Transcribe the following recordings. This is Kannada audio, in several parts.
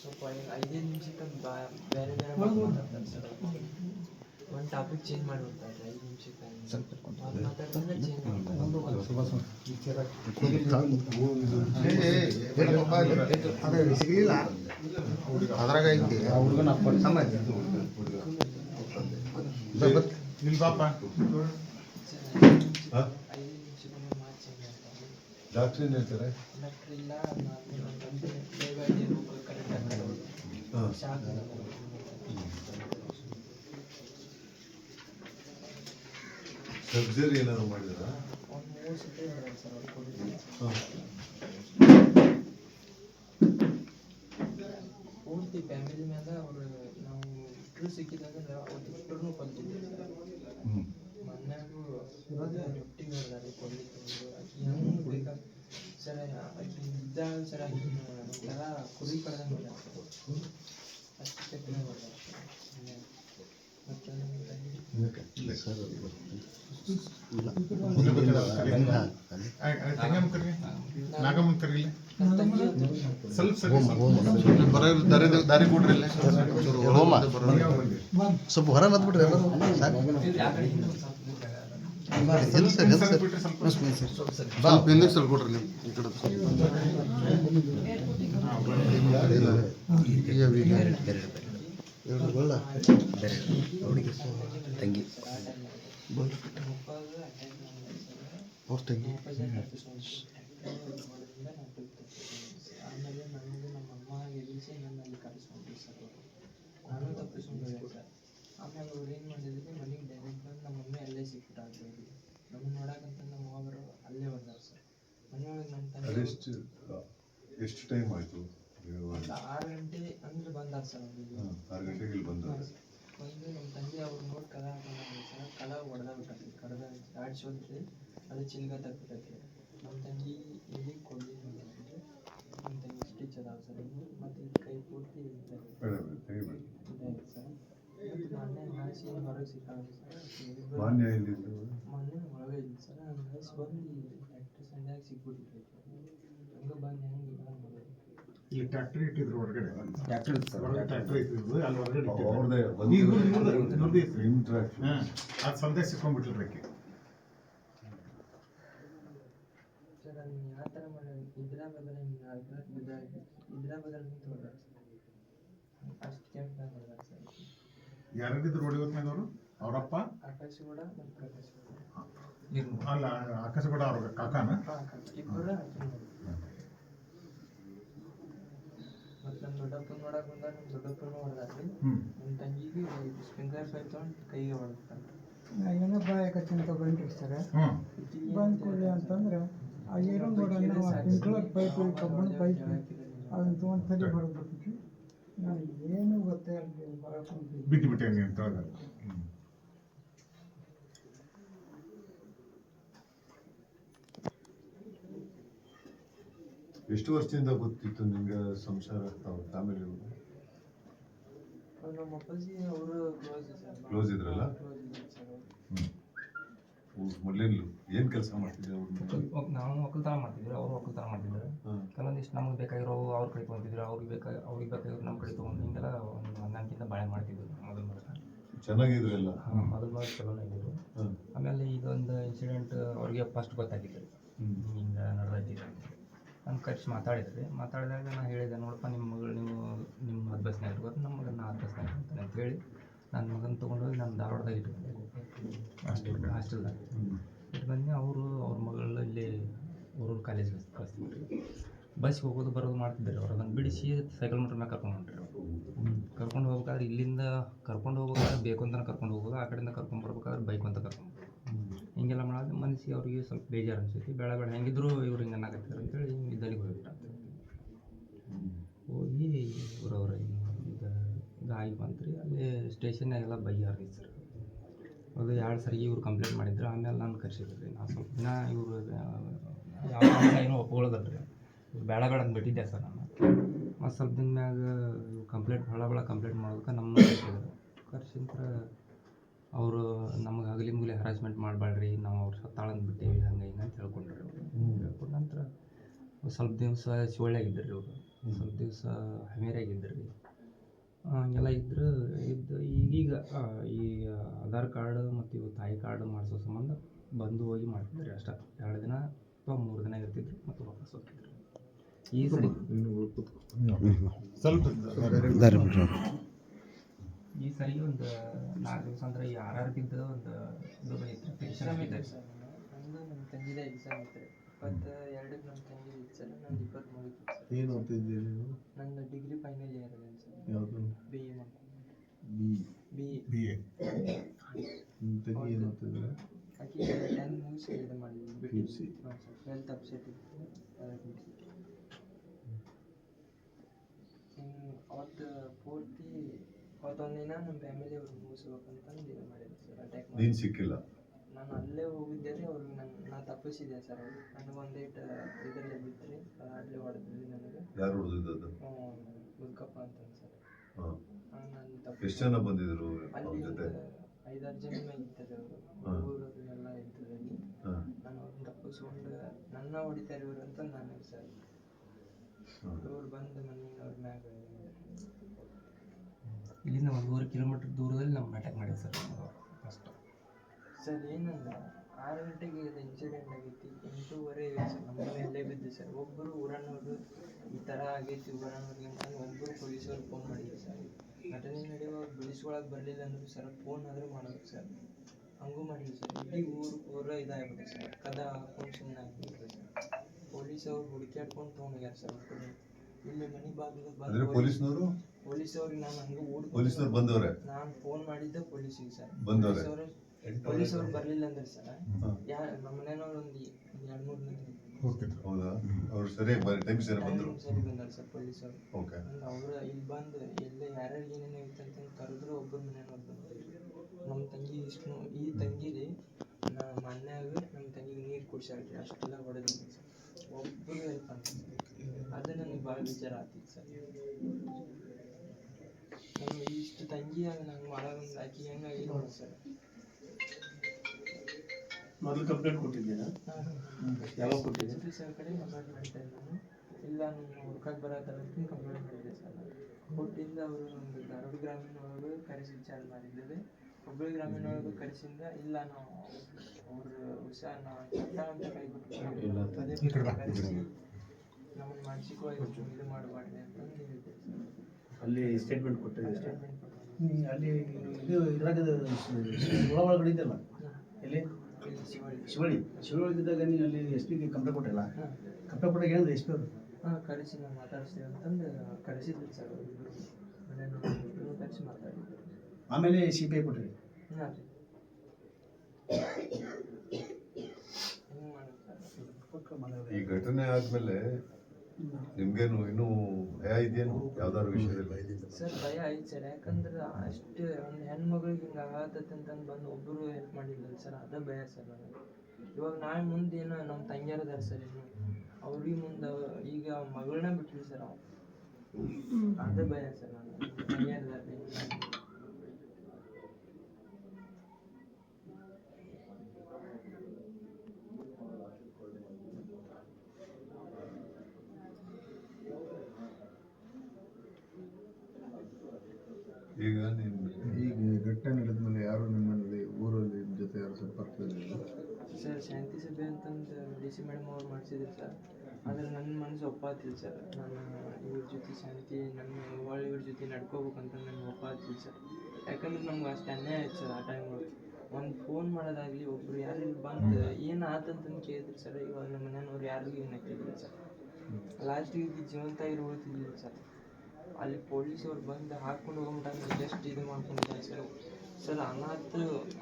ಸ್ವಲ್ಪ ಐದೈದು ನಿಮಿಷಕ್ಕೆ ಬೇರೆ ಬೇರೆ ಒಂದು ಟಾಪಿಕ್ ಚೇಂಜ್ ಮಾಡಿ ಹೋಗ್ತಾರೆ ಐದು ನಿಮಿಷಕ್ಕೆ ಚೇಂಜ್ ಅದೇ ಸಿಗಲಿಲ್ಲ ಅದ್ರಾಗ ಐತಿ ಹುಡುಗನ ಇಲ್ಲಿ ಪಾಪ ಸರ್ ಐದು ನಿಮಿಷಕ್ಕೊಮ್ಮೆ ಮಾತು ಚೇಂಜ್ ಮಾಡ್ತಾರೆ ಡಾಕ್ಟ್ರ್ ಏನು ಹೇಳ್ತಾರೆ? ಸರ್ಜರಿ ಏನಾದ್ರು ಮಾಡಿದ್ರಾ? ಪೂರ್ತಿ ಫ್ಯಾಮಿಲಿ ಮೇಲೆ ಅವರು ನಾವು ಇಷ್ಟರು ಸಿಕ್ಕಿದಂದ್ರೆ ಅವತ್ತು ಇಷ್ಟರೂ ಕಲ್ತಿದ್ದೆ ಸರ್ ಹ್ಞೂ ಮನ್ಯಾಗೂ ರೊಟ್ಟಿ ಹೊಡೆದಾರೆ ಕೊಡ್ಲಿಕ್ಕೆ ಒಂದು ಆಕಿ ಹೆಂಗೆ ಬೇಕಾ ಸರ್ ಆಕಿ ಇದ್ದಾಗ ಸರ್ ಆಕಿ ಒಂಥರ ಕುರಿ ಕಡ್ದಂಗೆ ಹೊಡ್ದಾರ ಸರ್ ಅಷ್ಟು ಕೆಟ್ಟನೆ ಹೊಡ್ದಾರ ಸರ್ ಮನ್ಯಾಗ. ಮತ್ತೆ ನಮ್ಮ ತಂಗಿ ತೆಂಗಮ್ಮ ಕರಿ ಸ್ವಲ್ಪ ದಾರಿ ಸ್ವಲ್ಪ ಹೊರ ಬಿಡ್ರಿ ಎಲ್ಲರೂ ಎಲ್ಲಿ ಸರ್ ಸ್ವಲ್ಪ ಸರ್. ಸ್ವಲ್ಪ ಕೊಡ್ರಿ ನೀವು ಈ ಕಡೆ ಎರಡು ಗೊಳ್ಳ ತಂಗಿ. ತಂಗಿ ಮಾಡಿದ್ರು ಅವ್ರ ತಂಗಿ. ಆಮೇಲೆ ನನಗೆ ನಮ್ಮ ಅಮ್ಮ ಎಲ್ಲಿ ನನ್ನಲ್ಲಿ ಕರೆಸ್ಕೊಂಡ್ರು ಸರ್. ನಾನು ತಪ್ಪಿಸ್ಕೊಂಡ್ರೆ ಆಮೇಲೆ ಅವ್ರು ಏನು ಮಾಡಿದ್ರಿ? ಮನೆಗೆ ಡೈರೆಕ್ಟ್ ಬಂದು ನಮ್ಮ ಮಮ್ಮಿ ಅಲ್ಲೇ ಸಿಕ್ಬಿಟ್ಟಾದ್ರು ಅವ್ರಿಗೆ ನಮ್ಮನ್ನ ನೋಡಕ್ಕಂತ ನಮ್ಮ ಅವರು ಅಲ್ಲೇ ಬಂದಾರ ಸರ್. ಮನೆಯೊಳಗೆ ನಮ್ಮ ತಂದೆ ಎಷ್ಟು ಎಷ್ಟು ಟೈಮ್ ಆಯಿತು ಒಂದು ಆರು ಗಂಟೆ ಅಂದ್ರೆ ಬಂದಾರ ಸರ್ ಅವ್ರಿಗೆ ಆರು ಗಂಟೆಗೆ ಇಲ್ಲಿ ಬಂದ ಬಂದು ನಮ್ಮ ತಂದೆ ಅವ್ರು ನೋಡಿ ಕಲ ಸರ್. ಕಲ ಹೊಡೆದ ಬಿಟ್ಟೈತಿ ಕಡದ ಆಡಿಸಿ ಹೋದ್ರಿ ಅದು ಚಿಲ್ಗ ತಗ್ಬಿಟ್ಟೈತಿ. ನಮ್ಮ ತಂಗಿ ಇಲ್ಲಿ ಕೊಡ್ಲಿ ನಮ್ಮ ತಂಗಿ ಸ್ಟಿಚ್ ಅದಾವ ಸರ್ ಇಲ್ಲಿ ಮತ್ತು ಇಲ್ಲಿ ಕೈ ಪೂರ್ತಿ ಇದಾವೆ ತೆಗಿಬೇಡಿ ಇದಾಗಿದೆ ಸರ್ ಮತ್ತು ಹಾಸಿ ಹೊರಗೆ ಸರ್ ಮಾನ್ಯ ಎಲ್ಲಿದ್ದು ಮೊನ್ನೆ ಒಳಗೆ ಇದ್ವಿ ಸರ್ ಬಂದು ಸಿಕ್ಬಿಟ್ಟಿದ್ರಿ ಹಂಗೆ ಬಂದು ಹೆಂಗೆ ಇಲ್ಲಿ ಇಟ್ಟಿದ್ರು ಹೊರಗಡೆ. ಹೊರಗಡೆ ಟ್ಯಾಕ್ಟ್ರಿ ಇಟ್ಟಿದ್ರು ಅಲ್ಲಿ ಹೊರಗಡೆ ಇತ್ತು. ಇಂಟ್ರಾಕ್ಷನ್ ಹಾ ಅದು ಸಂದೇಶ ಸಿಕ್ಕೊಂಡ್ಬಿಟ್ಲು ಆಕಿ ಸರ್ ಅದನ್ನ ಯಾವ ಥರ ಮಾಡೋದು ಇದ್ರಾ ಬದಲ ಇದ್ರಾ ಇದ್ರಾ ಬದಲ ನಿಂತು ಹೊಡ್ದಾರ ಸರ್ ಅಷ್ಟು ಕೆಂಪಾಗಿ ಹೊಡ್ದಾರ ಸರ್ ಯಾರಿದ್ರು ರೋಡ್ ಇವತ್ನಾಗ ಅವರು ಅವರಪ್ಪ ಅಲ್ಲ ಆಕಾಶಗೌಡ ಅವ್ರ ಕಾಕಾನ? ಇಬ್ಬರು ಮತ್ತು ನಮ್ಮ ದೊಡ್ಡಪ್ಪನ ನೋಡಕ್ಕೆ ಬಂದಾಗ ನಮ್ಮ ದೊಡ್ಡಪ್ಪನ ನಮ್ಮ ತಂಗಿಗೆ ಸ್ಪ್ರಿಂಕ್ಲರ್ ಪೈಪ್ ತೊಗೊಂಡು ಕೈಗೆ ಏನೋ ಬಾಯಕಚ್ಚಿನ ಕಚ್ಚಿನ ಅಂತಂದ್ರೆ ಆ ಬೋರ್ಡನ್ನು ಸ್ಪ್ರಿಂಕ್ಲರ್ ಪೈಪ್ ಕಬ್ಬಣ ಪೈಪ್ ಅದನ್ನ ತೊಗೊಂಡು ಸರಿ ಹೊಡೆದ್ಬಿಟ್ಟು ನನಗೆ ಏನು ಗೊತ್ತೇ ಇರಲಿಲ್ಲ ಭಾಳ ಬಿದ್ದು ಬಿಟ್ಟೆ ನೀನು ತೊಳೆದ ಎಷ್ಟು ವರ್ಷದಿಂದ ಗೊತ್ತಿತ್ತು ನಿಮ್ಗೆ ಸಂಸಾರ ತಾವು ಫ್ಯಾಮಿಲಿ ನಮ್ಮ ಅಪ್ಪಾಜಿ ಅವರು ಕ್ಲೋಸ್ ಇದ್ರಲ್ಲ? ಕ್ಲೋಸ್ ಇದ್ರು ಸರ್ ಅವರು ಏನು ಕೆಲಸ ಮಾಡ್ತಿದ್ರು ಅವ್ರು? ನಾವು ಒಕ್ಕಲ್ತನ ಮಾಡ್ತಿದ್ರು ಅವರು ಒಕ್ಕಲ್ತನ ಮಾಡ್ತಿದ್ರು. ಕೆಲವೊಂದಿಷ್ಟು ನಮಗೆ ಬೇಕಾಗಿರೋ ಅವ್ರ ಕಡೆ ತೊಗೊಂತಿದ್ರು ಅವ್ರಿಗೆ ಬೇಕಾ ಅವ್ರಿಗೆ ಬೇಕಾಗಿರೋ ನಮ್ಮ ಕಡೆ ತೊಗೊಂಡು ಹಿಂಗೆಲ್ಲ ಒಂದು ಬಾಳೆ ಮಾಡ್ತಿದ್ರು ಮೊದಲು ಮೊದಲು. ಚೆನ್ನಾಗಿದ್ರು ಎಲ್ಲ. ಮೊದಲು ಮೊದಲು ಇದ್ದರು ಹಾಂ. ಆಮೇಲೆ ಇದೊಂದು ಇನ್ಸಿಡೆಂಟ್ ಅವ್ರಿಗೆ ಫಸ್ಟ್ ಗೊತ್ತಾಗಿತ್ತು. ಹ್ಮ್. ಹಿಂಗೆ ನಡೆದೈತಿ ನಾನು ಕರೆಸಿ ಮಾತಾಡಿದ್ರಿ ಮಾತಾಡಿದಾಗ ನಾನು ಹೇಳಿದೆ ನೋಡಪ್ಪ ನಿಮ್ಮ ಮಗಳು ನೀವು ನಿಮ್ಮ ಅಭ್ಯಾಸನ ಇರ್ಬೋದು ನಮ್ಮ ಮಗನ ಅಭ್ಯಾಸನ ಅಂತ ಹೇಳಿ. ನನ್ನ ಮಗನ ತೊಗೊಂಡೋಗಿ ನಾನು ಧಾರವಾಡದಾಗ ಇಟ್ಕೊಂಡೆ ಹಾಸ್ಟೆಲ್ ಹಾಸ್ಟೆಲ್ದಾಗ. ಇಟ್ಟು ಬಂದು ಅವರು ಅವ್ರ ಮಗಳು ಇಲ್ಲಿ ಊರೂರು ಕಾಲೇಜ್ ಕಳಿಸ್ತಿದ್ರು ಬಸ್ಗೆ ಹೋಗೋದು ಬರೋದು ಮಾಡ್ತಿದ್ದಾರೆ ಅವ್ರು. ಅದನ್ನು ಬಿಡಿಸಿ ಸೈಕಲ್ ಮೋಟ್ರ್ ಮ್ಯಾಗ ಕರ್ಕೊಂಡು ಹೊಂಟ್ರಿ ಅವರು ಕರ್ಕೊಂಡು ಹೋಗ್ಬೇಕಾದ್ರೆ ಇಲ್ಲಿಂದ ಕರ್ಕೊಂಡು ಹೋಗ್ಬೇಕಾದ್ರೆ ಬೇಕು ಅಂತ ಕರ್ಕೊಂಡು ಹೋಗೋದು ಆ ಕಡೆಯಿಂದ ಕರ್ಕೊಂಡು ಬರ್ಬೇಕಾದ್ರೆ ಬೈಕ್ ಅಂತ ಕರ್ಕೊಂಡು ಹಿಂಗೆಲ್ಲ ಮಾಡಿದ್ರೆ ಮನಸ್ಸಿಗೆ ಅವ್ರಿಗೆ ಸ್ವಲ್ಪ ಬೇಜಾರು ಅನಿಸೈತಿ ಬೇಡ ಬೇಡ ಹೆಂಗಿದ್ರು ಇವ್ರು ಹಿಂಗೆ ಅನ್ನಕತ್ತಾರೆ ಅಂತೇಳಿ ಹಿಂಗೆ ಹೋಗ್ಬಿಟ್ಟ ಹೋಗಿ ಊರವ್ರ ಇದು ಗಾಯಿ ರೀ ಅಲ್ಲಿ ಸ್ಟೇಷನ್ನಾಗೆಲ್ಲ ರೀ ಸರ್ ಅದು ಎರಡು ಸರಿ ಇವ್ರು ಕಂಪ್ಲೇಂಟ್ ಮಾಡಿದ್ರು. ಆಮೇಲೆ ನಾನು ಕರ್ಸಿದ್ರು. ರೀ ನಾನು ಸ್ವಲ್ಪ ದಿನ ಇವರು ಯಾವ ಏನೋ ರೀ ಬೇಡ ಬೇಡ ಅಂತ ಬಿಟ್ಟಿದ್ದೆ ಸರ್ ನಾನು. ಮತ್ತು ಸ್ವಲ್ಪ ದಿನ ಮ್ಯಾಗ ಇವ್ರು ಕಂಪ್ಲೇಂಟ್ ಭಾಳ ಭಾಳ ಕಂಪ್ಲೇಂಟ್ ಮಾಡೋದಕ್ಕೆ ನಮ್ಮ ಕರ್ಸಿದ್ರು. ಕರ್ಸಿಂತ್ರ ಅವರು ನಮಗೆ ಹಗಲಿ ಮುಗಲಿ ಹರಾಸ್ಮೆಂಟ್ ಮಾಡಬೇಡ್ರಿ ನಾವು ಅವ್ರು ಸತ್ತಾಳಂದು ಬಿಟ್ಟೇವಿ. ಹಂಗೆ ಹಿಂಗೆ ಅಂತ ಹೇಳ್ಕೊಂಡ್ರಿ. ಅವ್ರು ಹೇಳ್ಕೊಂಡ ನಂತರ ಸ್ವಲ್ಪ ದಿವಸ ಶಿವಳ್ಳಿಯಾಗ ಆಗಿದ್ದರು ರೀ ಅವರು ಸ್ವಲ್ಪ ದಿವಸ ಹಮೇರಿಯಾಗಿದ್ದರು ರೀ ಹಂಗೆಲ್ಲ ಇದ್ರೆ ಇದ್ದು ಈಗೀಗ ಈ ಆಧಾರ್ ಕಾರ್ಡ್ ಮತ್ತು ಇವು ತಾಯಿ ಕಾರ್ಡ್ ಮಾಡಿಸೋ ಸಂಬಂಧ ಬಂದು ಹೋಗಿ ಮಾಡ್ತಿದ್ರಿ ಅಷ್ಟೇ. ಎರಡು ದಿನ ಅಥವಾ ಮೂರು ದಿನ ಇರ್ತಿದ್ರು ಮತ್ತು ವಾಪಸ್ ಹೋಗ್ತಿದ್ರು. ಈ ಸರಿ. ಈ ಸರಿ ಒಂದು ನಾಲ್ಕು ದಿವಸ ಅಂದ್ರೆ ಈ ಆರ್ ಆರ್ ಬಿದ್ದು ಒಂದು ಇದು ಬಂದಿತ್ತು ಪೆನ್ಷನ್ ಎಕ್ಸಾಮ್ ಇದೆ ಸರ್. ನಮ್ಮ ತಂಗಿದ ಎಕ್ಸಾಮ್ ಇತ್ತು ಇಪ್ಪತ್ತು ಎರಡಕ್ಕೆ ನಮ್ಮ ತಂಗಿ ಇತ್ತು ಸರ್. ನಂದು ಇಪ್ಪತ್ತ್ಮೂರು ಏನು ಓದ್ತಿದ್ದೀರಿ ನೀವು? ನಂದು ಡಿಗ್ರಿ ಫೈನಲ್ ಇಯರ್ ಯಾವುದು B A B B B A ತಂಗಿ ಏನು ಆಕೆ ಟೆನ್ ಮುಗಿಸಿ ಇದು ಮಾಡಿದ್ವಿ ಬಿ. ಸಿ ಟ್ವೆಲ್ತ್ ಅಪ್ಸೆಟ್ ಇತ್ತು ಅವತ್ತು ಪೂರ್ತಿ ಅವತ್ತೊಂದಿನ ನಮ್ಮ ಫ್ಯಾಮಿಲಿ ಅವ್ರು ಮುಗಿಸ್ಬೇಕಂತಂದು ಇದು ಮಾಡಿದ್ರು ಸರ್ ಅಟ್ಯಾಕ್ ಮಾಡಿ ನೀನು ಸಿಕ್ಕಿಲ್ಲ ನಾನು ಅಲ್ಲೇ ಹೋಗಿದ್ದೆ ರೀ ಅವ್ರಿಗೆ ನನ್ನ ನಾ ತಪ್ಪಿಸಿದೆ ಸರ್ ಅವ್ರು ನನಗೆ ಒಂದೇಟ್ ಇದರಲ್ಲೇ ಬಿತ್ತು ಅಲ್ಲೇ ಹೊಡೆದ್ರಿ ನನಗೆ ಯಾರು ಹೊಡೆದಿದ್ದು ಮುದ್ಕಪ್ಪ ಅಂತ ಸರ್ ಹಾಂ ನಾನು ಎಷ್ಟು ಜನ ಬಂದಿದ್ರು ಅವ್ರ ಜೊತೆ? ಐದಾರು ಜನ ನಾನು ಅವ್ರನ್ನ ತಪ್ಪಿಸ್ಕೊಂಡು ನನ್ನ ಹೊಡಿತಾರೆ ಇವರು ಅಂತ ನನಗೆ ಸರ್ ಹಾಂ. ಇವ್ರು ಬಂದು ಮನೆಯಿಂದ ಅವ್ರ ಮ್ಯಾಗ ಇಲ್ಲಿಂದ ಒಂದೂವರೆ ಕಿಲೋಮೀಟರ್ ದೂರದಲ್ಲಿ ನಮ್ಮ ಅಟ್ಯಾಕ್ ಮಾಡಿದ್ರು ಸರ್ ಫಸ್ಟ್ ಸರ್ ಏನಂದ್ರೆ ಆರು ಗಂಟೆಗೆ ಇದು ಇನ್ಸಿಡೆಂಟ್ ಆಗೈತಿ ಎಂಟೂವರೆ ಸರ್ ನಮ್ಮ ಎಲ್ಲೇ ಬಿದ್ದು ಸರ್. ಒಬ್ಬರು ಊರನ್ನೋರು ಈ ಥರ ಆಗೈತಿ ಊರನ್ನೋರಿಗೆ ಅಂತ ಒಬ್ಬರು ಪೊಲೀಸವ್ರು ಫೋನ್ ಮಾಡಿದ್ರು ಸರ್. ಘಟನೆ ನಡೆಯುವಾಗ ಬಿಡಿಸ್ಕೊಳಕ್ಕೆ ಬರಲಿಲ್ಲ ಅಂದ್ರು ಸರ್ ಫೋನ್ ಆದರೂ ಮಾಡೋದು ಸರ್. ಹಂಗೂ ಮಾಡಿದ್ರು ಸರ್. ಇಡೀ ಊರು ಊರ ಇದಾಗ್ಬಿಟ್ಟು ಸರ್. ಕದ ಫಂಕ್ಷನ್ ಸುಮ್ಮನೆ ಸರ್. ಪೊಲೀಸ್ ಅವ್ರು ಹುಡುಕ್ಯಾಡ್ಕೊಂಡು ತೊಗೊಂಡೋಗ್ಯಾರ ಸರ್ ಒಬ್ಬರು ಇಲ್ಲಿ ಮನೆ ಬಾಗಿಲು ಅಂದ್ರೆ ಪೊಲೀಸ್ ಪೊಲೀಸ್ನವರು? ಪೊಲೀಸವ್ರಿಗೆ ನಾನು ಹಂಗೆ ಓಡ್ ಪೊಲೀಸ್ನವ್ರು ಬಂದವ್ರೆ? ನಾನು ಫೋನ್ ಮಾಡಿದ್ದೆ ಪೊಲೀಸಿಗೆ ಸರ್. ಬಂದವ್ರೆ? ಪೊಲೀಸವ್ರು ಬರಲಿಲ್ಲ ಅಂದ್ರೆ ಸರ್? ಯಾರು ಯಾ ನಮ್ಮ ಮನೆಯವ್ರು ಒಂದು ಎರಡು ಮೂರು ಮಂದಿ. ಹೋಗ್ತಿದ್ರು. ಹೌದಾ? ಅವ್ರು ಸರಿಯಾಗಿ ಬರ ಟೈಮ್ ಸರಿ ಬಂದರು? ಸರಿ ಬಂದಾರ ಓಕೆ. ಅವರು ಇಲ್ಲಿ ಬಂದು ಎಲ್ಲ ಯಾರ್ಯಾರು ಏನೇನು ಐತೆ ಅಂತ ಕರೆದ್ರು ಒಬ್ಬರು ಮನೆಯವ್ರು ಬಂದ್ರು ನಮ್ಮ ತಂಗಿ ಇಷ್ಟು ಈ ತಂಗಿರಿ ನಮ್ಮ ಮನ್ಯಾಗ ನಮ್ಮ ತಂಗಿಗೆ ನೀರು ಕುಡ್ಸಾಳ್ರಿ ಅಷ್ಟೆಲ್ಲ ಹೊಡೆದಿದ್ದೀನಿ ಸರ್. ಒಬ್ಬರು ಹೆಲ್ಪ್ ಅಂತ ಅದು ನನಗೆ ಭಾಳ ವಿಚಾರ ಆಗ್ತಿತ್ತು ಸರ್. ನಮ್ಮ ಇಷ್ಟು ತಂಗಿಯಾಗ ನಂಗೆ ಮಾಡೋದೊಂದು ಆಕಿ ಹೆಂಗಾಗಿ ನೋಡಿ ಸರ್. ಮೊದಲು ಕಂಪ್ಲೇಂಟ್ ಕೊಟ್ಟಿದ್ದೀರಾ ಯಾವಾಗ ಕೊಟ್ಟಿದ್ದೀನಿ. ಸರ್ ಕಡೆ ಕಂಪ್ಲೇಂಟ್ ಮಾಡ್ತಾ ನಾನು ಇಲ್ಲ ನಾನು ಹುಡ್ಕಕ್ಕೆ ಬರತ್ತಲ್ಲ ಅಂತ ಕಂಪ್ಲೇಂಟ್ ಮಾಡಿದ್ದೆ ಸರ್. ಕೊಟ್ಟಿಂದ ಅವರು ಒಂದು ಧಾರವಾಡ ಗ್ರಾಮೀಣ ಒಳಗೆ ಕರೆಸಿ ವಿಚಾರ ಮಾಡಿದ್ದೇವೆ ಹುಬ್ಬಳ್ಳಿ ಗ್ರಾಮೀಣ ಒಳಗೆ ಕರೆಸಿಂದ ಇಲ್ಲ ನಾವು ಅವ್ರ ಹುಷಾರ್ ನಾವು ಚಟ್ಟ ಅಂತ ಕೈ ಪದೇ ಕರೆಸಿ ನಮ್ಮನ್ನು ಮಾನಸಿಕವಾಗಿ ಇದು ಮಾಡಬಾರ್ದು ಅಂತಂದು ಹೇಳಿದ್ದೆ ಅಲ್ಲಿ ಸ್ಟೇಟ್ಮೆಂಟ್ ಕೊಟ್ಟಿದ್ದೆ ಸ್ಟೇಟ್ಮೆಂಟ್ ಕೊಟ್ಟು ಅಲ್ಲಿ ಇದು ಇದ್ರಾಗ ಒಳ ಒಳಗಡೆ ಇದ್ದಲ್ಲ ಎಲ್ಲಿ? ಇಲ್ಲಿ ಶಿವಳ್ಳಿ ಶಿವಳ್ಳಿ ಶಿವಳ್ಳಿ ಇದ್ದಾಗ ನೀವು ಅಲ್ಲಿ ಎಸ್ ಪಿಗೆ ಕಂಪ್ಲೇಂಟ್ ಕೊಟ್ಟಿಲ್ಲ? ಹಾಂ. ಕಂಪ್ಲೇಂಟ್ ಕೊಟ್ಟಾಗ ಏನಂದ್ರೆ ಎಸ್ ಪಿ ಅವರು? ಹಾಂ ಕರೆಸಿ ನಾವು ಮಾತಾಡಿಸ್ತೀವಿ ಅಂತಂದು ಕರೆಸಿದ್ರು ಸರ್ ಮನೆಯವ್ರು ಕರೆಸಿ ಮಾತಾಡಿದ್ರು. ಆಮೇಲೆ ಸಿ ಪಿ ಐ ಕೊಟ್ಟಿರಿ? ಹಾಂ ರೀ. ಈ ಘಟನೆ ಆದ್ಮೇಲೆ ನಿಮ್ಗೇನು ಇನ್ನೂ ಭಯ ಇದೆಯೇನು ಯಾವ್ದಾದ್ರು ವಿಷಯದಲ್ಲಿ? ಸರ್ ಭಯ ಐತೆ ಸರ್. ಯಾಕಂದ್ರೆ ಅಷ್ಟು ಒಂದು ಹೆಣ್ಮಗಳಿಗೆ ಹಿಂಗೆ ಆಗತ್ತೆ ಅಂತಂದು ಬಂದು ಒಬ್ಬರು ಹೆಲ್ಪ್ ಮಾಡಿಲ್ಲ ಸರ್. ಅದು ಭಯ ಸರ್ ನನಗೆ. ಇವಾಗ ನಾಳೆ ಮುಂದೆ ಏನೋ ನಮ್ಮ ತಂಗಿಯರ ಅದಾರ ಸರ್ ಇನ್ನು. ಅವ್ರಿಗೆ ಮುಂದೆ ಈಗ ಮಗಳನ್ನ ಬಿಟ್ಟಿಲ್ಲ ಸರ್ ಅವ. ಅದೇ ಭಯ ಸರ್ ನನಗೆ. ತಂಗಿಯರ್ ಅದಾರ ಈಗ ನೀನು ಈಗ ಘಟನೆ ನಡೆದ ಮೇಲೆ ಯಾರು ನಿಮ್ಮಲ್ಲಿ ಊರಲ್ಲಿ ನಿಮ್ ಜೊತೆ ಯಾರು ಸರ್ ಶಾಂತಿ ಸಭೆ ಅಂತಂದು ಡಿ ಸಿ ಮೇಡಮ್ ಅವ್ರು ಮಾಡಿಸಿದ್ರು ಸರ್. ಆದ್ರೆ ನನ್ನ ಮನಸ್ಸು ಒಪ್ಪಾತಿಲ್ಲ ಸರ್. ನಾನು ಇವ್ರ ಜೊತೆ ಶಾಂತಿ, ನನ್ನ ಒಳ್ಳೆ ಇವ್ರ ಜೊತೆ ನಡ್ಕೋಬೇಕಂತ ನನಗೆ ಒಪ್ಪಾತಿಲ್ಲ ಸರ್. ಯಾಕಂದ್ರೆ ನಮ್ಗೆ ಅಷ್ಟು ಅನ್ಯಾಯ ಆಯ್ತು ಸರ್ ಆ ಟೈಮ್ ಒಂದು ಫೋನ್ ಮಾಡೋದಾಗಲಿ ಒಬ್ರು ಯಾರು ಬಂದು ಏನು ಆತಂತಂದು ಕೇಳಿದ್ರು ಸರ್, ಇವಾಗ ನಮ್ಮ ಮನೆಯವ್ರು ಯಾರಿಗೂ ಏನು ಹಾಕಿದ್ರು ಸರ್. ಲಾಸ್ಟಿಗೆ ಜೀವಂತ ಇರೋ ಉಳಿತಿದ್ದಿಲ್ಲ ಸರ್. ಅಲ್ಲಿ ಪೊಲೀಸವ್ರು ಬಂದು ಹಾಕ್ಕೊಂಡು ಹೋಗ್ಬಿಟ್ಟು ಜಸ್ಟ್ ಇದು ಮಾಡ್ಕೊಂಡಿದ್ದಾರೆ ಸರ್. ಸರ್ ಅನಾಥ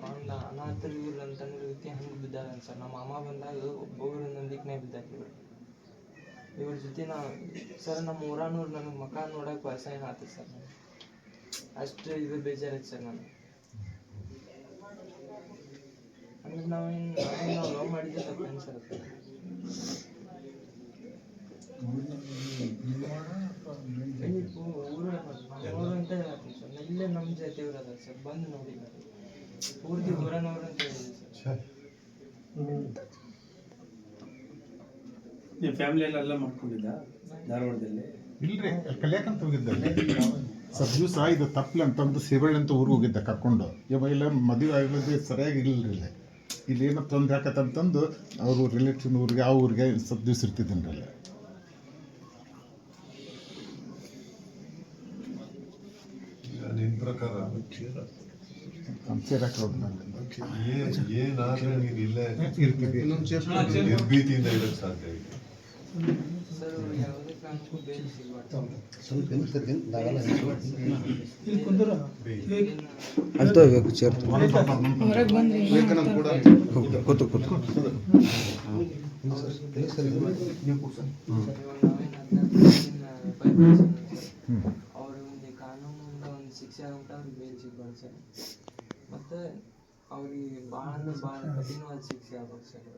ಒಂದು ಅನಾಥರು ಇವ್ರು ಅಂತಂದ್ರೆ ರೀತಿ ಹಂಗೆ ಬಿದ್ದಾಗ ಸರ್ ನಮ್ಮ ಮಾಮಾ ಬಂದಾಗ ಒಬ್ಬೊಬ್ರು ನಂಬಿಕೆನೇ ಬಿದ್ದಾಗ ಇವ್ರು ಇವ್ರ ಜೊತೆ ನಾವು ಸರ್ ನಮ್ಮ ಊರಾನವ್ರು ನನಗೆ ಮಕ ನೋಡಕ್ಕೆ ಅಸಹ್ಯ ಏನಾಯ್ತು ಸರ್ ನನಗೆ ಅಷ್ಟು ಇದು ಬೇಜಾರೈತೆ ಸರ್ ನನಗೆ ಅಂದ್ರೆ ನಾವೇನು ನಾವು ಲವ್ ಮಾಡಿದ್ದೆ ತಪ್ಪೇನು ಸರ್ ಊರು ಅಂತ ಇಲ್ಲೇ ನಮ್ಮ ಜೊತೆ ಇರೋದ ಸರ್ ಬಂದು ನೋಡಿದ್ದಾರೆ. ಪೂರ್ತಿ ಊರನವ್ರು ಅಂತ ಹೇಳಿದ್ರು ಸರ್. ನೀವು ಫ್ಯಾಮಿಲಿ ಎಲ್ಲ ಎಲ್ಲ ಮಾಡ್ಕೊಂಡಿದ್ದ ಧಾರವಾಡದಲ್ಲಿ? ಇಲ್ರಿ ಕಲಿಯಾಕಂತ ಹೋಗಿದ್ದೆ. ಸರ್ ದಿವಸ ಇದು ತಪ್ಪಲೆ ಅಂತಂದು ಸೇವಳ್ಳಿ ಅಂತ ಊರಿಗೆ ಹೋಗಿದ್ದೆ ಕರ್ಕೊಂಡು. ಇವ ಇಲ್ಲ ಮದುವೆ ಆಗಿರೋದು ಸರಿಯಾಗಿ ಇಲ್ಲರಿ ಇಲ್ಲಿ. ಇಲ್ಲಿ ಏನೋ ತೊಂದರೆ ಆಕತ್ತಂತಂದು ಅವರು ರಿಲೇಟಿವ್ ಊರಿಗೆ ಆ ಊರಿಗೆ ಸ್ವಲ್ಪ ದಿವಸ ಇರ್ತಿದ್ದೀನಿ ಅಲ್ಲಿ ಈಗ ನಿನ್ ಪ್ರಕಾರ ಸೇರಕ್ಕೆ ಹೋಗ್ತೀನಿ ಏನ್ ಏನಾದ್ರೆ ನೀನ್ ಇಲ್ಲೇ ನಿರ್ಭೀತಿಯಿಂದ ಸಾಧ್ಯ ಇದೆ ಅಂತ ಹೋಗ್ಬೇಕು ಚೇರ್ ಕೂತು ಒಂದು ಶಿಕ್ಷೆ ಆಗುಂಟ ಅವ್ರಿಗೆ ಬೇರೆ ಸಿಗ್ಬಾರ್ದು ಸರ್ ಮತ್ತು ಅವ್ರಿಗೆ ಭಾಳ ಅಂದ್ರೆ ಭಾಳ ಕಠಿಣವಾದ ಶಿಕ್ಷೆ ಆಗ್ಬೇಕು ಸರ್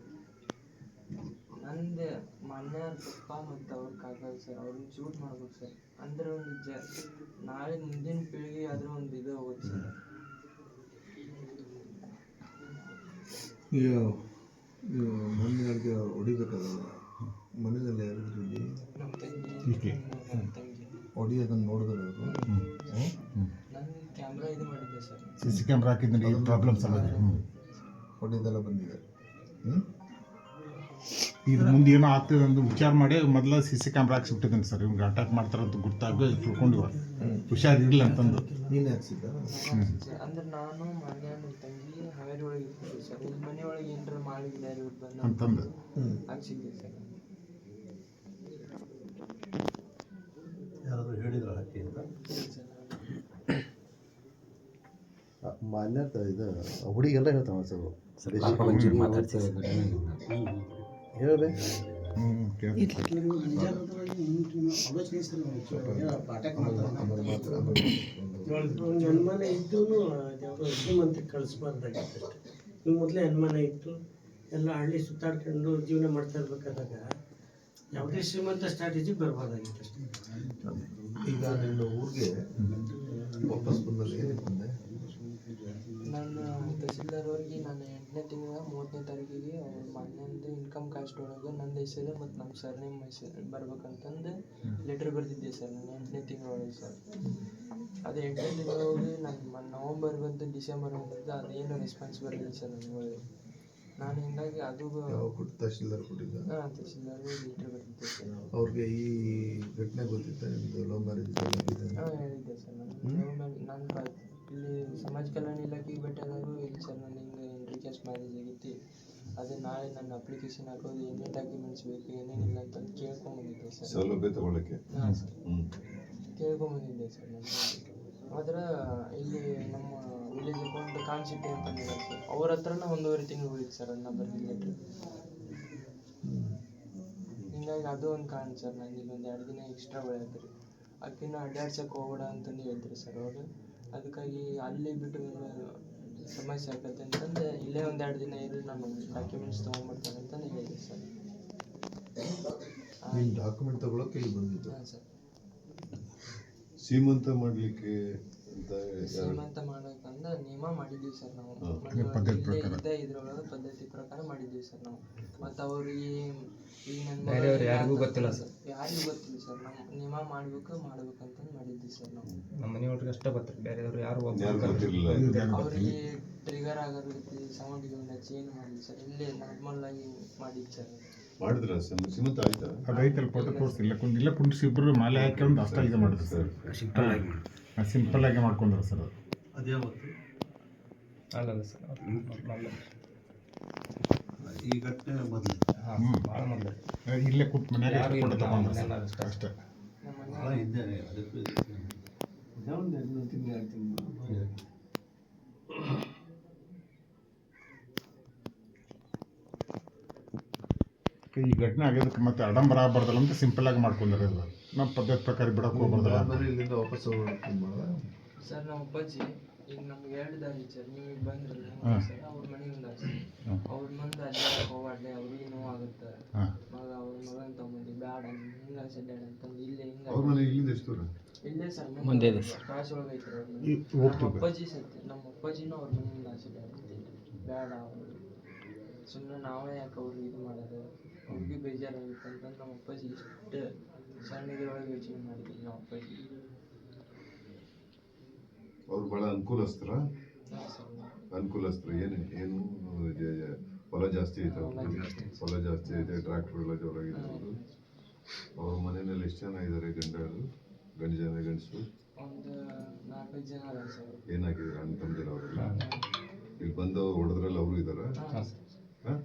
ನಂದು ಮೊನ್ನೆ ಪಪ್ಪ ಮತ್ತು ಅವ್ರ ಕಾಕ ಸರ್ ಅವ್ರನ್ನ ಚೂಟ್ ಮಾಡ್ಬೇಕು ಸರ್. ಅಂದ್ರೆ ಒಂದು ಜ ನಾಳೆ ಮುಂದಿನ ಪೀಳಿಗೆ ಆದ್ರೆ ಒಂದು ಇದು ಹೋಗುತ್ತೆ ಸರ್. ಈಗ ನೀವು ಮೊನ್ನೆ ಹೊಡಿಬೇಕಾಗಲ್ಲ ಮನೆಯಲ್ಲಿ ಯಾರು ಇಲ್ಲಿ ನಮ್ಮ ತಂಗಿ. ಸಿ ಸಿ ಕ್ಯಾಮ್ರಾ ಹಾಕಿದ್ದೀನಿ ಈ ಪ್ರಾಬ್ಲಮ್ ಸಲುವಾಗಿ ಹ್ಞೂ ಹೊಡೆದೆಲ್ಲ ಬಂದಿದೆ. ಹ್ಞೂ ಇದು ಮುಂದೆ ಏನೋ ಆಗ್ತದೆ ಅಂತ ವಿಚಾರ ಮಾಡಿ ಮೊದಲ ಸಿ ಸಿ ಕ್ಯಾಮ್ರಾ ಹಾಕ್ಸಿಬಿಟ್ಟಿದ್ದೀನಿ ಸರ್. ಇವ್ರಿಗೆ ಅಟ್ಯಾಕ್ ಮಾಡ್ತಾರಂತ ಗೊತ್ತಾಗ ತಿಳ್ಕೊಂಡಿವ ಹುಷಾರಿರಲಿಲ್ಲ ಅಂತಂದು. ನೀನು ಹಾಕ್ಸಿದ್ದ? ಅಂದ್ರೆ ನಾನು ಮನೆ ತಂಗಿ ಹಾವೇರಿ ಒಳಗೆ ಇರ್ತೀವಿ ಸರ್. ಇಲ್ಲಿ ಮನೆ ಒಳಗೆ ಏನಾರ ಮಾಡಿಲ್ಲ ಇವ್ರು ಬಂದು ಅಂತಂದು ಹಾಕ್ಸಿದ್ದೆ ಸರ್. ಯಾರಾದರೂ ಹೇಳಿದ್ರು ಹಾಕಿ ಅಂತ? ಸರ್ ಮಾನ್ಯ ಇದು ಹುಡುಗಿಗೆಲ್ಲ ಹೇಳ್ತಾವ ಸರ್ ಒಂದು ಅನುಮಾನ ಇದ್ದೂ ಯಾವುದೋ ಶ್ರೀಮಂತಕ್ಕೆ ಕಳಿಸ್ಬಾರ್ದಾಗಿತ್ತು ಅಷ್ಟೇ. ನೀವು ಮೊದಲೇ ಅನುಮಾನ ಇತ್ತು ಎಲ್ಲ ಹಳ್ಳಿ ಸುತ್ತಾಡ್ಕೊಂಡು ಜೀವನ ಮಾಡ್ತಾ ಇರ್ಬೇಕಾದಾಗ ಯಾವುದೇ ಶ್ರೀಮಂತ ಸ್ಟ್ರಾಟಜಿ ಬರಬಾರ್ದಾಗಿತ್ತು ಅಷ್ಟೇ. ಈಗ ನಿನ್ನ ಊರಿಗೆ ವಾಪಸ್ ಬಂದಲ್ಲಿ ಏನಕ್ಕೆ ಬಂದೆ ನಾನು ತಹಸೀಲ್ದಾರ್ ಅವ್ರಿಗೆ ನಾನು ಎಂಟನೇ ತಿಂಗಳ ಮೂವತ್ತನೇ ತಾರೀಕಿಗೆ ಅವ್ರ ಮನೆಯಿಂದ ಇನ್ಕಮ್ ಕಾಸ್ಟ್ ಒಳಗೆ ನಂದು ಹೆಸರು ಮತ್ತು ನಮ್ಮ ಸರ್ ನೇಮ್ ಹೆಸರು ಬರ್ಬೇಕಂತಂದು ಲೆಟ್ರ್ ಬರೆದಿದ್ದೆ ಸರ್ ನಾನು ಎಂಟನೇ ತಿಂಗಳೊಳಗೆ ಸರ್. ಅದು ಎಂಟನೇ ತಿಂಗಳೊಳಗೆ ನನ್ನ ನವಂಬರ್ ಬಂತು ಡಿಸೆಂಬರ್ ಬಂದಿದ್ದು ಅದೇನು ರೆಸ್ಪಾನ್ಸ್ ಬರಲಿಲ್ಲ ಸರ್ ನನಗೆ ನಾನು ಹಿಂಗಾಗಿ ಅದು ತಹಸೀಲ್ದಾರ್ ಕೊಟ್ಟಿದ್ದೆ? ಹಾಂ ತಹಸೀಲ್ದಾರ್ ಲೆಟ್ರ್ ಬರೆದಿದ್ದೆ ಸರ್. ಅವ್ರಿಗೆ ಈ ಘಟನೆ ಗೊತ್ತಿತ್ತ ನಿಮ್ಮದು ಲವ್ ಮ್ಯಾರೇಜ್ ಹಾಂ ಹೇಳಿದ್ದೆ ಸರ್ ನಾನು. ನಾನು ಬ ಇಲ್ಲಿ ಸಮಾಜ ಕಲ್ಯಾಣ ಇಲಾಖೆಗೆ ಭೇಟಿಯಾದಾಗ ಇಲ್ಲಿ ಸರ್ ನಾನು ಹಿಂಗೆ ರಿಕ್ವೆಸ್ಟ್ ಮ್ಯಾರೇಜ್ ಆಗೈತಿ ಅದೇ ನಾಳೆ ನನ್ನ ಅಪ್ಲಿಕೇಶನ್ ಹಾಕೋದು ಏನೇನು ಡಾಕ್ಯುಮೆಂಟ್ಸ್ ಬೇಕು ಏನೇನಿಲ್ಲ ಅಂತ ಕೇಳ್ಕೊಂಬಂದಿದ್ದೆ ಸರ್. ಸೌಲಭ್ಯ ತಗೊಳಕ್ಕೆ? ಹಾಂ ಸರ್. ಕೇಳ್ಕೊಂಬಂದಿದ್ದೆ ಸರ್ ನಾನು. ಆದ್ರೆ ಇಲ್ಲಿ ನಮ್ಮ ವಿಲೇಜ್ ಅಕೌಂಟ್ ಕಾನ್ಸಿಟಿ ಅಂತ ಸರ್. ಅವ್ರ ಹತ್ರನೇ ಒಂದೂವರೆ ತಿಂಗಳು ಹೋಗಿತ್ತು ಸರ್ ಅದನ್ನ ಬರ್ದಿದ್ದ ಲೆಟ್ರ್ ಹಿಂಗಾಗಿ ಅದು ಒಂದು ಕಾರಣ ಸರ್ ನಂಗೆ ಇಲ್ಲೊಂದು ಎರಡು ದಿನ ಎಕ್ಸ್ಟ್ರಾ ಬೆಳೆಯತ್ತೆ ರೀ. ಆಕಿನ ಅಡ್ಡಾಡ್ಸಕ್ಕೆ ಹೋಗ್ಬೇಡ ಅಂತಂದು ಹೇಳ್ತೀರಿ ಸರ್ ಅವರು. ಅದಕ್ಕಾಗಿ ಅಲ್ಲಿ ಬಿಟ್ಟು ಸಮಸ್ಯೆ ಆಗತ್ತೆ ಅಂತಂದು ಇಲ್ಲೇ ಒಂದು ಎರಡು ದಿನ ಇರಿ ನಾನು ಡಾಕ್ಯುಮೆಂಟ್ಸ್ ತೊಗೊಂಬರ್ತೇನೆ ಅಂತಂದು ಹೇಳಿದೆ ಸರ್. ನೀನು ಡಾಕ್ಯುಮೆಂಟ್ ತಗೊಳಕ್ಕೆ ಇಲ್ಲಿ ಬಂದಿದ್ದು. ಹಾಂ ಸರ್. ಸೀಮಂತ ಮಾಡ್ಲಿಕ್ಕೆ ಶ್ರೀಮಂತ ಮಾಡೋಕಂದ ನಿಯಮ ಮಾಡಿದ್ದೀವಿ ಸರ್ ನಾವು. ಇದ್ರೊಳಗ ಪದ್ಧತಿ ಪ್ರಕಾರ. ಮಾಡಿದ್ವಿ ಇದ್ರೊಳಗೆ ಪದ್ಧತಿ ಪ್ರಕಾರ ಮಾಡಿದ್ದೀವಿ ಸರ್ ನಾವು. ಮತ್ತ ಈಗ ನನ್ನ ಮಗ ಯಾರಿಗೂ ಗೊತ್ತಿಲ್ಲ ಸರ್. ಯಾರಿಗೂ ಗೊತ್ತಿಲ್ಲ ಸರ್. ನಾವು ನಿಯಮ ಮಾಡ್ಬೇಕು ಅಂತ ಮಾಡಿದ್ವಿ ಸರ್ ನಾವು. ನಮ್ಮ ಮನೆಯವ್ರಿಗೆ ಅಷ್ಟೇ ಗೊತ್ತಿಲ್ಲ. ಬೇರೆ ಯಾರು ಯಾರು ಗೊತ್ತಿರಲಿಲ್ಲ. ಅವರಿಗೆ ಟ್ರಿಗರ್ ಆಗೋ ರೀತಿ ಸೌಂಡ್ಗಳನ್ನ ಚೇಂಜ್ ಮಾಡಿದ್ವಿ ಸರ್. ಇಲ್ಲೇ ನಾರ್ಮಲ್ ಆಗಿ ಮಾಡಿದ್ದು ಸರ್. ಮಾಡಿದ್ರ ಸೀಮಂತ ಆಯ್ತಾ? ಅದೈತಲ್ಲ ಫೋಟೋ ತೋರಿಸಿಲ್ಲ ಇಲ್ಲ ಕುಂಡಿಸಿ ಇಬ್ಬರು ಮಾಲೆ ಹಾಕೊಂಡು ಅಷ್ಟ ಇದು ಮಾಡಿದ್ರು. ಸರ್ ಸಿಂಪಲ್ ಆಗಿ ಮಾಡ್ಕೊಂಡ್ರು ಸರ್ ಅದು. ಅದ್ಯಾವತ್ತು ಅಲ್ಲಲ್ಲ ಸರ್ ಈ ಘಟನೆ ಮೊದಲು. ಹಾಂ ಭಾಳ ಮೊದಲು. ಇಲ್ಲೇ ಕೂತ್ ಮನ್ಯಾಗ ಯಾರು ಇಲ್ಲ, ತಗೊಂಡ್ರು ಅಷ್ಟೇ. ಅಷ್ಟೇ ಭಾಳ ಅದಕ್ಕೂ ಎರಡು ತಿಂಗಳು ಎರಡು ತಿಂಗಳು ಈ ಘಟನೆ ಆಗಿದ್ದಕ್ಕೆ ಮತ್ತೆ ಆಡಂಬರ ಆಗಬಾರ್ದಲ್ಲ ಅಂತ ಸಿಂಪಲ್ ಆಗಿ ಮಾಡ್ಕೊಂಡ್ರೆ ಇದು ನಮ್ಮ ಪದ್ಧತಿ ಪ್ರಕಾರ ಬಿಡಕ್ಕೆ ಹೋಗ್ಬಾರ್ದಲ್ಲ ಆಮೇಲೆ ಇಲ್ಲಿಂದ ವಾಪಸ್ ಸರ್ ನಮ್ಮ ಅಪ್ಪಾಜಿ ಈಗ ನಮ್ಗೆ ಎರಡು ದಾರಿ ಸರ್ ನೀವು ಈಗ ಬಂದ್ರಲ್ಲ. ಸರ್ ಅವ್ರ ಮನೆಯಿಂದ. ಅವ್ರ ಮುಂದೆ ಅಲ್ಲಿ ಹೋಗ್ಬಾರ್ದೆ ಅವ್ರಿಗೆ ನೋವಾಗುತ್ತೆ ಮಗ ಅವ್ರ ಮಗನ ತಗೊಂಡು ಬ್ಯಾಡ ಹಿಂಗ ಅಡ್ಡಾಡ ಅಂತಂದು ಇಲ್ಲೇ ಹಿಂಗ ಅವ್ರ ಮನೆ ಇಲ್ಲಿಂದ ಎಷ್ಟು ದೂರ? ಇಲ್ಲೇ ಸರ್ ಮುಂದೆ ಇದೆ ಕ್ರಾಸ್ ಒಳಗೆ ಐತ್ರಿ ಅವ್ರ ಮನೆ. ಈ ನಮ್ಮ ಅಪ್ಪಾಜಿ ಸತ್ಯ ನಮ್ಮ ಅಪ್ಪಾಜಿನೂ ಅವ್ರ ಮನೆಯಿಂದ ಆಸೆ ಬ್ಯಾಡ ಬೇಡ ಅವರು. ಸುಮ್ಮನೆ ನಾವೇ ಯಾಕೆ ಅವ್ರಿಗೆ ಇದು ಮಾಡೋದು? ಅವ್ರಿಗೆ ಬೇಜಾರಾಗುತ್ತೆ ಅಂತಂದು ನಮ್ಮ ಅಪ್ಪಾಜಿ ಇಷ್ಟು ಸಣ್ಣದ್ರೊಳಗೆ ಯೋಚನೆ ಮಾಡಿದ್ರು ನಮ್ಮ ಅಪ್ಪಾಜಿ ಅವ್ರು ಭಾಳ ಅನುಕೂಲಸ್ತರ ಅನುಕೂಲಸ್ತ್ರ ಏನು ಏನು ಹೊಲ ಜಾಸ್ತಿ ಐತೆ. ಹೊಲ ಜಾಸ್ತಿ ಐತೆ ಟ್ರ್ಯಾಕ್ಟರ್ ಎಲ್ಲ ಜೋರಾಗಿದೆ ಅವರು ಅವ್ರ ಮನೆಯಲ್ಲಿ ಎಷ್ಟು ಜನ ಇದ್ದಾರೆ ಗಂಡರು ಗಂಡು ಜನ ಗಂಡಸರು? ಏನಾಗಿದೆ ಅಣ್ಣ ತಮ್ಮದಿರ ಅವರೆಲ್ಲ? ಇಲ್ಲಿ ಬಂದು ಹೊಡೆದ್ರಲ್ಲಿ ಅವರು ಇದ್ದಾರೆ?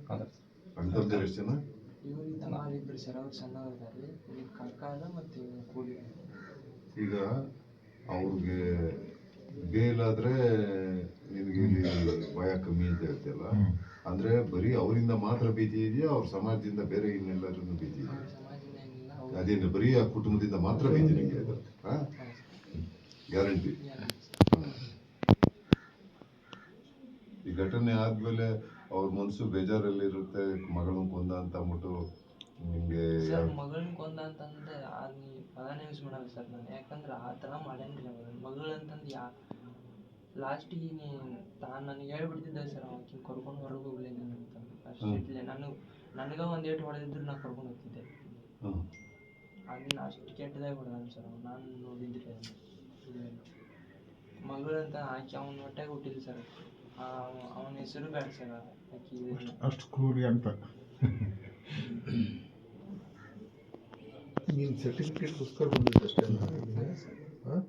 ಅಣ್ಣ ತಮ್ಮದಿರ ಎಷ್ಟು ಜನ? ಸರ್ ಅವ್ರು ಸಣ್ಣವ್ರಿದ್ದಾರೆ. ಮತ್ತು ಕೂಲಿ. ಈಗ ಅವ್ರಿಗೆ ಬೇಲಾದ್ರೆ ನಿನಗೆ ಇಲ್ಲಿ ಭಯ ಕಮ್ಮಿ ಅಂತ ಹೇಳ್ತಿಯಲ್ಲ? ಅಂದ್ರೆ ಬರೀ ಅವರಿಂದ ಮಾತ್ರ ಭೀತಿ ಇದೆಯಾ? ಅವ್ರ ಸಮಾಜದಿಂದ ಬೇರೆ ಇನ್ನೆಲ್ಲರೂ ಭೀತಿ ಇದೆಯಾ? ಅವ್ರ ಸಮಾಜದಿಂದ ಏನಿಲ್ಲ ಅವ್ರು ಅದೇನು ಬರೀ ಆ ಕುಟುಂಬದಿಂದ ಮಾತ್ರ ಭೀತಿ ನಿಮಗೆ ಅದು ಗ್ಯಾರಂಟಿ. ಈ ಘಟನೆ ಆದ್ಮೇಲೆ ಅವ್ರ ಮನಸ್ಸು ಬೇಜಾರಲ್ಲಿರುತ್ತೆ ಮಗಳನ್ನ ಕೊಂದ ಅಂತ ಅಂದ್ಬಿಟ್ಟು ನಿಮಗೆ ಸರ್ ಮಗಳನ್ನ ಕೊಂದ ಅಂತಂದ್ರೆ ಅದು ಅದನ್ನೇ ಯೂಸ್ ಮಾಡಲ್ಲ ಸರ್ ನಾನು. ಯಾಕಂದ್ರೆ ಆ ತರ ಮಾಡ್ಯಾನ್ರಿ ಅವಳು ಮಗಳು ಅಂತಂದು ಯಾ ಲಾಸ್ಟಿಗೆ ನೀ ತಾನು ನನಗೆ ಹೇಳ್ಬಿಡ್ತಿದ್ದೆ ಸರ್ ಆಕಿನ ಕರ್ಕೊಂಡು ಹೊರಗೆ ಹೋಗ್ಲಿ ನಾನು ಅಂತ. ಅಷ್ಟಿಟ್ಲೆ ನಾನು ನನಗೆ ಒಂದು ಏಟು ಹೊಡೆದಿದ್ರು ನಾನು ಕರ್ಕೊಂಡು ಹೋಗ್ತಿದ್ದೆ. ಅದನ್ನ ಅಷ್ಟು ಕೆಟ್ಟದಾಗಿ ಹೊಡೆದಾನ ಸರ್ ನಾನು ನೋಡಿದ್ರೆ ಮಗಳಂತ ಆಕೆ ಅವನ ಹೊಟ್ಟೆಗೆ ಹುಟ್ಟಿಲ್ಲ ಸರ್ ಅವನ ಹೆಸರು ಬೇಡ ಸರ್ ಆಕೆ ಅಷ್ಟು ಅಷ್ಟು ಕ್ರೂರಿ ಅಂತ. ನೀನು ಸರ್ಟಿಫಿಕೇಟ್ಗೋಸ್ಕರ ಬಂದಿದ್ದಷ್ಟೇ ಹಾಂ?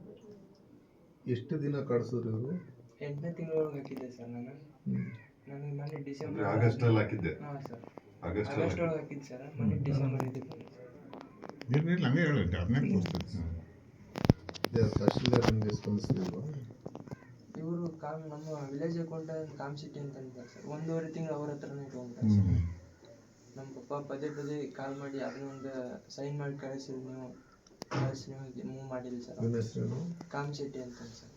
ಎಷ್ಟು ದಿನ ಕಾಡಿಸಿದ್ರು ಇವರು? ಎಂಟನೇ ತಿಂಗಳೊಳಗೆ ಹಾಕಿದ್ದೆ ಸರ್ ನಾನು. ನನಗೆ ಮೊನ್ನೆ ಡಿಸೆಂಬರ್ ಆಗಸ್ಟ್ ಅಲ್ಲಿ ಹಾಕಿದ್ದೆ. ಹಾಂ ಸರ್ ಆಗಸ್ಟ್ ಆಗಸ್ಟ್ ಒಳಗೆ ಹಾಕಿದ್ದೆ ಸರ್ ಮೊನ್ನೆ ಡಿಸೆಂಬರ್ ಇದ್ದಿದ್ದು. ಏನಿಲ್ಲ ಹಂಗೆ ಹೇಳಿ ಅದನ್ನೇ ತೋರಿಸ್ತೀನಿ ತಹಶೀಲ್ದಾರ್ ನಿಮಗೆ ಸ್ಪಂದಿಸ್ಲಿಲ್ವಾ ಇವರು ಕಾಮ್ ನಮ್ಮ ವಿಲೇಜ್ ಅಕೌಂಟ್ ಕಾಮ್ ಸಿಟಿ ಅಂತ ಅಂತಾರೆ ಸರ್. ಒಂದೂವರೆ ತಿಂಗಳು ಅವ್ರ ಹತ್ರನೇ ಇಟ್ಕೊಂಡ್ರೆ ಸರ್. ನಮ್ಮ ಪಪ್ಪ ಪದೇ ಪದೇ ಕಾಲ್ ಮಾಡಿ ಅದನ್ನೊಂದು ಸೈನ್ ಮಾಡಿ ಕಳಿಸಿ ನೀವು. ಕಳಿಸಿ ನೀವು ಮೂವ್ ಮಾಡಿಲ್ಲ ಸರ್. ಕಾಮ್ ಶೆಟ್ಟಿ ಅಂತ ಸರ್.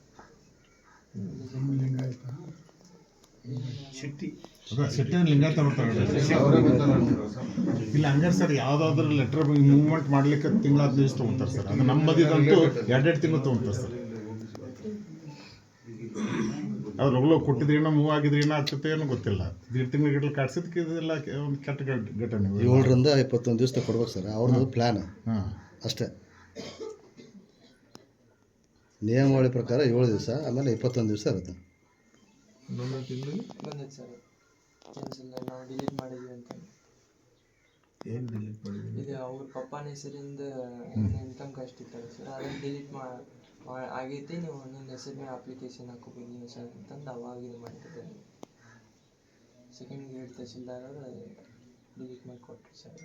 ಇಲ್ಲ ಹಂಗಾರೆ ಸರ್ ಯಾವುದಾದ್ರೂ ಲೆಟರ್ ಮೂವ್ಮೆಂಟ್ ಮಾಡ್ಲಿಕ್ಕೆ ತಿಂಗಳ ಹದಿನೈದು ದಿವಸ ತೊಗೊಂತಾರೆ ಸರ್. ಅದು ನಮ್ಮ ಬದಿದಂತೂ ಎರಡೆರಡು ತಿಂಗಳು ತೊಗೊಂತಾರೆ ಸರ್. ಅವ್ರು ಕೊಟ್ಟಿದ್ರಿ ಕೊಟ್ಟಿದ್ರೇನೋ ಮೂವ್ ಆಗಿದ್ರೇನೋ ಆಗ್ತದೆ ಏನೋ ಗೊತ್ತಿಲ್ಲ. ದೀಡ್ ತಿಂಗಳ ಗಟ್ಟಲೆ ಕಾಡ್ಸಿದ್ಕೆ ಇದೆಲ್ಲ ಒಂದು ಕೆಟ್ಟ ಘಟ- ಘಟನೆ. ಏಳರಿಂದ ಇಪ್ಪತ್ತೊಂದು ದಿವಸ ಕೊಡ್ಬೇಕು ಸರ್. ಅವ್ರದ್ದು ಪ್ಲ್ಯಾನ್ ಹಾಂ. ಅಷ್ಟೇ. ನಿಯಮಾವಳಿ ಪ್ರಕಾರ ಏಳು ದಿವಸ ಆಮೇಲೆ ಇಪ್ಪತ್ತೊಂದು ದಿವಸ ಇರುತ್ತೆ. ಇನ್ನೊಂದು ತಿಂಗಳು ಬಂದಿತ್ತು ಸರ್ ಕ್ಯಾನ್ಸಲ್ ನಾವು ಡಿಲೀಟ್ ಮಾಡಿದ್ವಿ ಅಂತ ಏನು ಡಿಲೀಟ್ ಮಾಡಿದ್ವಿ ಇದು ಅವ್ರ ಪಪ್ಪನ ಹೆಸರಿಂದ ಇನ್ಕಮ್ ಕಷ್ಟ ಇತ್ತಲ್ಲ ಸರ್ ಅದನ್ನ ಡಿಲೀಟ್ ಮಾಡಿ ಆಗೈತಿ ನೀವು ಒಂದೊಂದು ಹೆಸರು ಮೇಲೆ ಅಪ್ಲಿಕೇಶನ್ ಹಾಕೋಬೇಕು ನೀವು ಸರ್ ಅಂತಂದು ಅವಾಗ ಇದು ಮಾಡ್ತಿದ್ದೆ ಸೆಕೆಂಡ್ ಗ್ರೇಡ್ ತಹಸೀಲ್ದಾರ್ ಡಿಲೀಟ್ ಮಾಡಿ ಕೊಟ್ಟರು ಸರ್